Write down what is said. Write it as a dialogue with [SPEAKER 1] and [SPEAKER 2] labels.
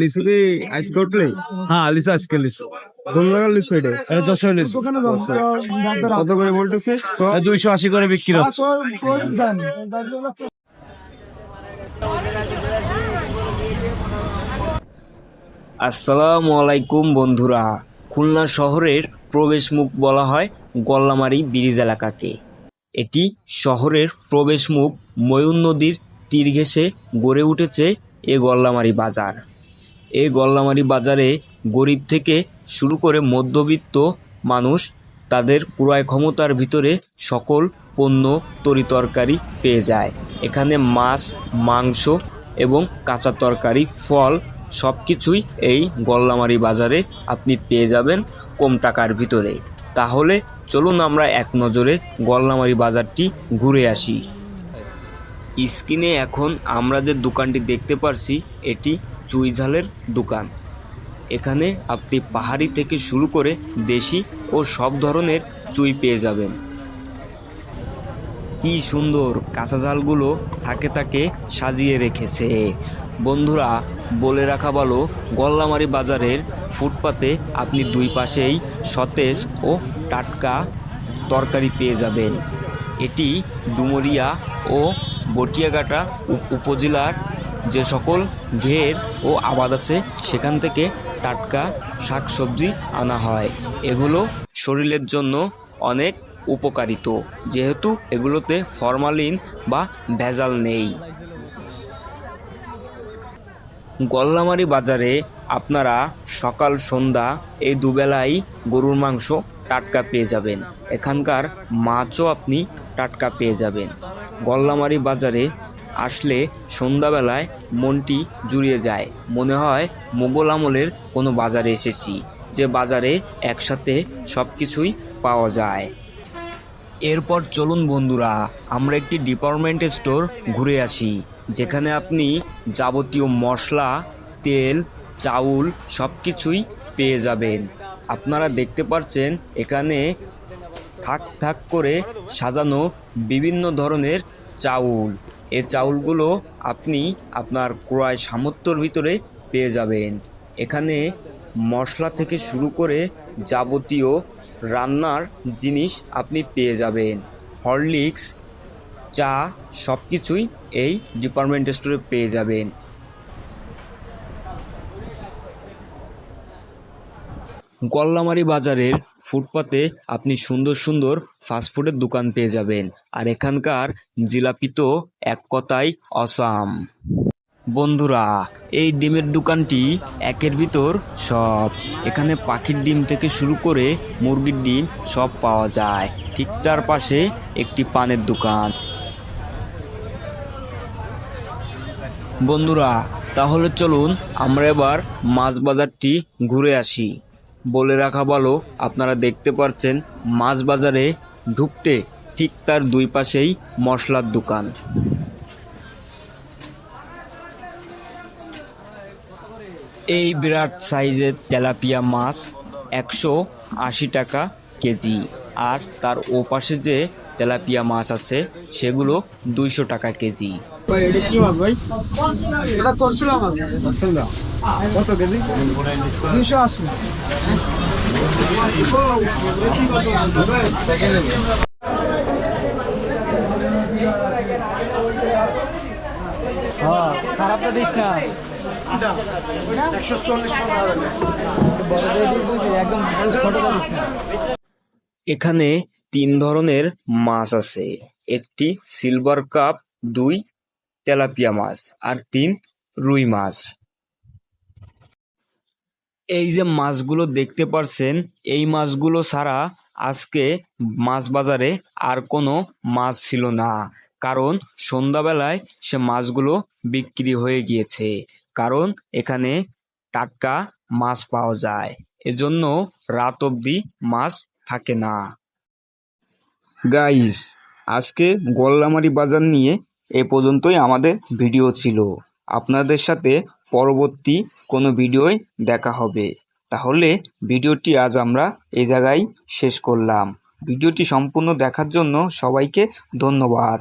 [SPEAKER 1] লিচু কি
[SPEAKER 2] হ্যাঁ লিচু আজকে লিচু।
[SPEAKER 1] কোন জায়গার লিচু এটা?
[SPEAKER 2] এটা যশোর। লিচু
[SPEAKER 1] কত করে বলতেছে?
[SPEAKER 2] দুইশো আশি করে বিক্রি হচ্ছে।
[SPEAKER 3] আসসালামু আলাইকুম বন্ধুরা। খুলনা শহরের প্রবেশ মুখ বলা হয় গল্লামারি ব্রিজ এলাকাকে। এটি শহরের প্রবেশ মুখ ময়ূর নদীর তীর ঘেঁষে গড়ে উঠেছে এ গল্লামারি বাজার। এই গল্লামারি বাজারে গরিব থেকে শুরু করে মধ্যবিত্ত মানুষ তাদের ক্রয় ক্ষমতার ভিতরে সকল পণ্য তরিতরকারি পেয়ে যায়। এখানে মাছ, মাংস এবং কাঁচা তরকারি, ফল সব কিছুই এই গল্লামারি বাজারে আপনি পেয়ে যাবেন কম টাকার ভিতরে। তাহলে চলুন আমরা এক নজরে গল্লামারি বাজারটি ঘুরে আসি। স্ক্রিনে এখন আমরা যে দোকানটি দেখতে পারছি, এটি চুইঝালের দোকান। এখানে আপনি পাহাড়ি থেকে শুরু করে দেশি ও সব ধরনের চুই পেয়ে যাবেন। কি সুন্দর কাঁচা জালগুলো থাকে থাকে সাজিয়ে রেখেছে। বন্ধুরা, বলে রাখা ভালো, গল্লামারি বাজারের ফুটপাতে আপনি দুই পাশেই সতেজ ও টাটকা তরকারি পেয়ে যাবেন। এটি ডুমুরিয়া ও বটিয়াঘাটা উপ- উপজেলার যে সকল ঘের ও আবাদ আছে, সেখান থেকে টাটকা শাকসবজি আনা হয়। এগুলো শরীরের জন্য অনেক উপকারিত, যেহেতু এগুলোতে ফরমালিন বা ভেজাল নেই। গল্লামারি বাজারে আপনারা সকাল, সন্ধ্যা এই দুবেলাই গরুর মাংস টাটকা পেয়ে যাবেন। এখানকার মাছও আপনি টাটকা পেয়ে যাবেন। গল্লামারি বাজারে আসলে সন্ধ্যাবেলায় মনটি জুড়িয়ে যায়। মনে হয়, মোগল আমলের কোনো বাজারে এসেছি, যে বাজারে একসাথে সব কিছুই পাওয়া যায়। এরপর চলুন বন্ধুরা, আমরা একটি ডিপার্টমেন্ট স্টোর ঘুরে আসি, যেখানে আপনি যাবতীয় মশলা, তেল, চাউল সব কিছুই পেয়ে যাবেন। আপনারা দেখতে পাচ্ছেন এখানে থাক থাক করে সাজানো বিভিন্ন ধরনের চাউল। এ চাউলগুলো আপনি আপনার ক্রয় সামর্থ্যর ভিতরে পেয়ে যাবেন। এখানে মশলা থেকে শুরু করে যাবতীয় রান্নার জিনিস আপনি পেয়ে যাবেন। হরলিক্স, চা সব কিছুই এই ডিপার্টমেন্ট স্টোরে পেয়ে যাবেন। গল্লামারি বাজারের ফুটপাতে আপনি সুন্দর সুন্দর ফাস্টফুডের দোকান পেয়ে যাবেন। আর এখানকার জিলাপি তো এক কথায় অসাম বন্ধুরা, এই ডিমের দোকানটি একের ভিতর সব। এখানে পাখির ডিম থেকে শুরু করে মুরগির ডিম সব পাওয়া যায়। ঠিক তার পাশে একটি পানের দোকান। বন্ধুরা, তাহলে চলুন আমরা এবার মাছ বাজারটি ঘুরে আসি। বলে রাখা ভালো আপনারা দেখতে পাচ্ছেন মাছ বাজারে ঢুকতে ঠিক তার দুই পাশেই মশলার দোকান। এই বিরাট সাইজের তেলাপিয়া মাছ একশো আশি টাকা কেজি আর তার ওপাশে যে তেলাপিয়া মাছ আছে সেগুলো দুইশো টাকা কেজি।
[SPEAKER 1] ভাই এটা কি মাছ ভাই? এটা কত কেজি? দুশো আশি।
[SPEAKER 2] খারাপটা দিস না।
[SPEAKER 1] একশো চল্লিশ
[SPEAKER 2] একদম দিস না
[SPEAKER 3] এখানে তিন ধরনের মাছ আছে। একটি সিলভার কাপ দুই তেলাপিয়া মাছ আর তিন রুই মাছ। এই যে মাছগুলো দেখতে পারছেন, এই মাছগুলো ছাড়া আজকে মাছ বাজারে আর কোনো মাছ ছিল না। কারণ সন্ধ্যাবেলায় সে মাছগুলো বিক্রি হয়ে গিয়েছে। কারণ এখানে টাটকা মাছ পাওয়া যায়। এজন্য রাত অবধি মাছ থাকে না। গাইস, আজকে গোল্লামারি বাজার নিয়ে এ পর্যন্তই আমাদের ভিডিও ছিল। আপনাদের সাথে পরবর্তী কোনো ভিডিওয় দেখা হবে। তাহলে ভিডিওটি আজ আমরা এই জায়গায় শেষ করলাম। ভিডিওটি সম্পূর্ণ দেখার জন্য সবাইকে ধন্যবাদ।